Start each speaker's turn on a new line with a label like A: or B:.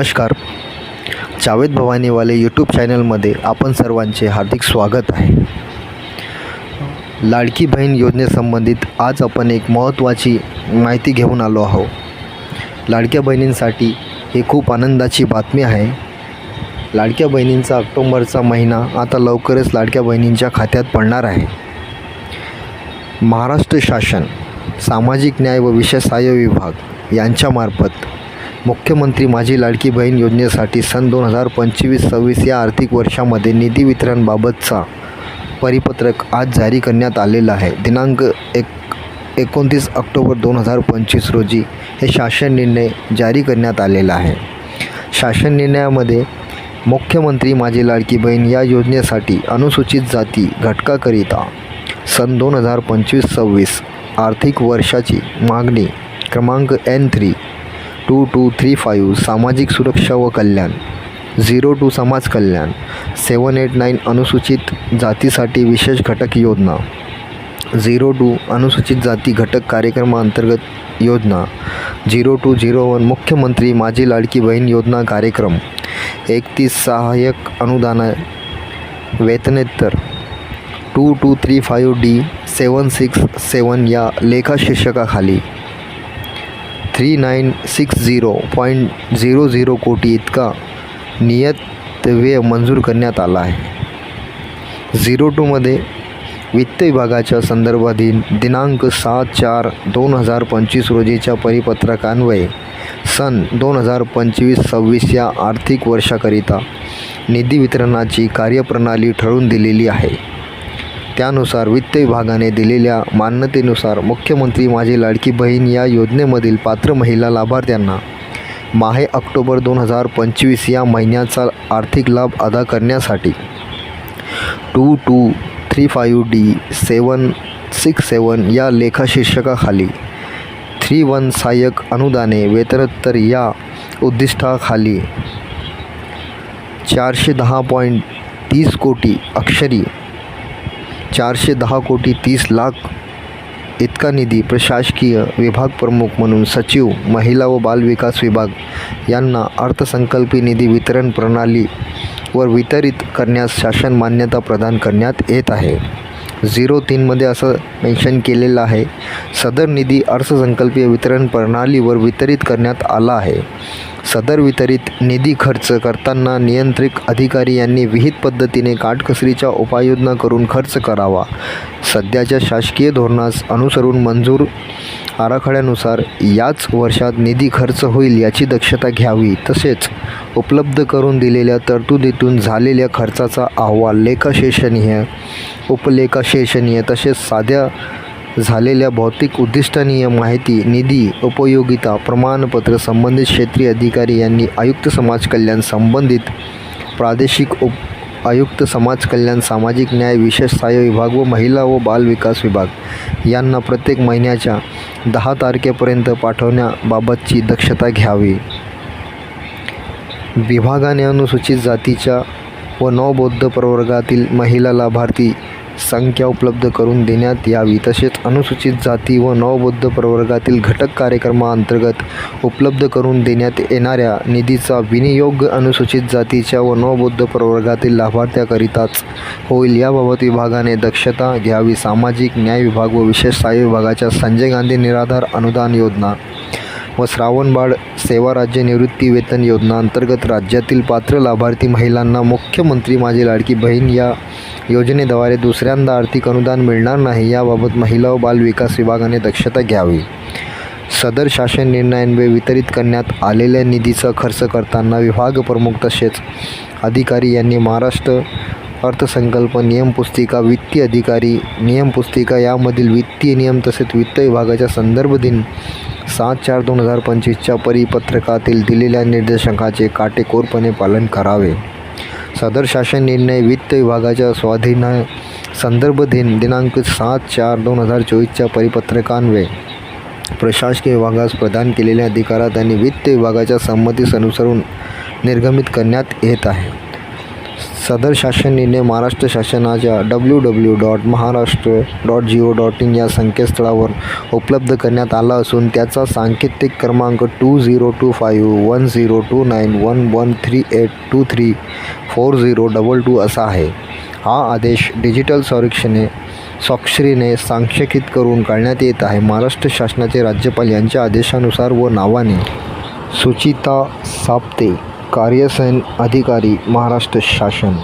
A: नमस्कार. जावेद भवानीवाले यूट्यूब चॅनलमध्ये आपण सर्वांचे हार्दिक स्वागत आहे. लाडकी बहीण योजनेसंबंधित आज आपण एक महत्त्वाची माहिती घेऊन आलो आहोत. लाडक्या बहिणींसाठी ही खूप आनंदाची बातमी आहे. लाडक्या बहिणींचा ऑक्टोंबरचा महिना आता लवकरच लाडक्या बहिणींच्या खात्यात पडणार आहे. महाराष्ट्र शासन सामाजिक न्याय व विशेष सहाय्य विभाग यांच्यामार्फत मुख्यमंत्री माझी लाडकी बहीण योजनेसाठी सन दोन हजार पंचवीस सव्वीस या आर्थिक वर्षामध्ये निधी वितरणबाबतचा परिपत्रक आज जारी करण्यात आलेलं आहे. दिनांक एक एकोणतीस ऑक्टोबर दोन हजार पंचवीस रोजी हे शासन निर्णय जारी करण्यात आलेला आहे. शासन निर्णयामध्ये मुख्यमंत्री माझी लाडकी बहीण या योजनेसाठी अनुसूचित जाती घटकाकरिता सन दोन हजार पंचवीस सव्वीस आर्थिक वर्षाची मागणी क्रमांक N three two two three five सामाजिक सुरक्षा व कल्याण झिरो टू समाज कल्याण सेवन एट नाईन अनुसूचित जातीसाठी विशेष घटक योजना झिरो टू अनुसूचित जाती घटक कार्यक्रमाअंतर्गत योजना झिरो टू झिरो वन मुख्यमंत्री माझी लाडकी बहीण योजना कार्यक्रम एकतीस सहाय्यक अनुदान वेतनेतर two two three five D seven six seven या लेखा शीर्षकाखाली three nine six zero point zero zero कोटी इतका नियत व्यय मंजूर करण्यात आला आहे. झिरो टूमध्ये वित्त विभागाच्या संदर्भाधीन दिनांक सात चार दोन हजार पंचवीस रोजीच्या परिपत्रकान्वये सन दोन हजार पंचवीस सव्वीस या आर्थिक वर्षाकरिता निधी वितरणाची कार्यप्रणाली ठरवून दिलेली आहे. त्यानुसार वित्त विभागाने दिलेल्या मान्यतेनुसार मुख्यमंत्री माझी लाडकी बहीण या योजनेमधील पात्र महिला लाभार्थ्यांना माहे ऑक्टोबर दोन हजार पंचवीस या महिन्याचा आर्थिक लाभ अदा करण्यासाठी two two three five D seven six seven या लेखाशीर्षकाखाली थ्री वन सहाय्यक अनुदाने वेतनोत्तर या उद्दिष्टाखाली चारशे दहा पॉईंट तीस कोटी अक्षरी चारशे दहा कोटी तीस लाख इतका निधी प्रशासकीय विभाग प्रमुख म्हणून सचिव महिला व बालविकास विभाग यांना अर्थसंकल्पीय निधी वितरण प्रणालीवर वितरित करण्यास शासन मान्यता प्रदान करण्यात येत आहे. झिरो तीनमध्ये असं मेन्शन केलेलं आहे. सदर निधी अर्थसंकल्पीय वितरण प्रणालीवर वितरित करण्यात आला आहे. सदर वितरित निधी खर्च करताना नियंत्रित अधिकारी यांनी विहित पद्धतीने काटकसरीच्या उपाययोजना करून खर्च करावा. सध्याच्या शासकीय धोरणास अनुसरून मंजूर आराखड्यानुसार याच वर्षात निधी खर्च होईल याची दक्षता घ्यावी तसेच उपलब्ध करून दिलेल्या तरतुदीतून झालेल्या खर्चाचा अहवाल लेखाशेषणीय उपलेखाशेषणीय तसेच साध्या झालेल्या भौतिक उद्दिष्टनीय माहिती निधी उपयोगिता प्रमाणपत्र संबंधित क्षेत्रीय अधिकारी यांनी आयुक्त समाज कल्याण संबंधित प्रादेशिक उप आयुक्त समाज कल्याण सामाजिक न्याय विशेष सहाय्य विभाग व महिला व बाल विकास विभाग यांना प्रत्येक महिन्याच्या दहा तारखेपर्यंत पाठवण्याबाबतची दक्षता घ्यावी. विभागाने अनुसूचित जातीच्या व नवबौद्ध प्रवर्गातील महिला लाभार्थी संख्या उपलब्ध करून देण्यात यावी. तसेच अनुसूचित जाती व नवबौद्ध प्रवर्गातील घटक कार्यक्रमाअंतर्गत उपलब्ध करून देण्यात येणाऱ्या निधीचा विनियोग अनुसूचित जातीच्या व नवबौद्ध प्रवर्गातील लाभार्थ्याकरिताच होईल. याबाबत विभागाने दक्षता घ्यावी सामाजिक न्याय विभाग व विशेष सहाय्य विभागाच्या संजय गांधी निराधार अनुदान योजना व श्रावणबाळ सेवा राज्य निवृत्ती वेतन योजना अंतर्गत राज्यातील पात्र लाभार्थी महिलांना मुख्यमंत्री माझी लाडकी बहीण या योजनेद्वारे दुसऱ्यांदा आर्थिक अनुदान मिळणार नाही याबाबत महिला व बाल विकास विभागाने दक्षता घ्यावी. सदर शासन निर्णयांवे वितरित करण्यात आलेल्या निधीचा खर्च करताना विभाग प्रमुख तसेच अधिकारी यांनी महाराष्ट्र अर्थसंकल्प नियमपुस्तिका वित्तीय अधिकारी नियमपुस्तिका यामधील वित्तीय नियम तसेच वित्त विभागाच्या संदर्भ दिन सात चार दोन हजार पंचवीसच्या परिपत्रकातील दिलेल्या निर्देशांकाचे काटेकोरपणे पालन करावे. सदर शासन निर्णय वित्त विभागाच्या स्वाधीन संदर्भ दिन दिनांक सात चार दोन हजार चोवीसच्या परिपत्रकान्वये. प्रशासकीय विभागास प्रदान केलेल्या अधिकारात आणि वित्त विभागाच्या संमतीस अनुसरून निर्गमित करण्यात येत आहे. सदर शासन निर्णय महाराष्ट्र शासनाच्या W W dot Maharashtra dot G O dot in या संकेतस्थळावर उपलब्ध करण्यात आला असून त्याचा सांकेतिक क्रमांक two zero two five one zero two nine one one three eight two three four zero double two असा आहे. हा आदेश डिजिटल संरक्षणे स्वाक्षरीने सांक्षेकित करून काढण्यात येत आहे. महाराष्ट्र शासनाचे राज्यपाल यांच्या आदेशानुसार व नावाने सुचिता साप्ते कार्यसैन अधिकारी महाराष्ट्र शासन.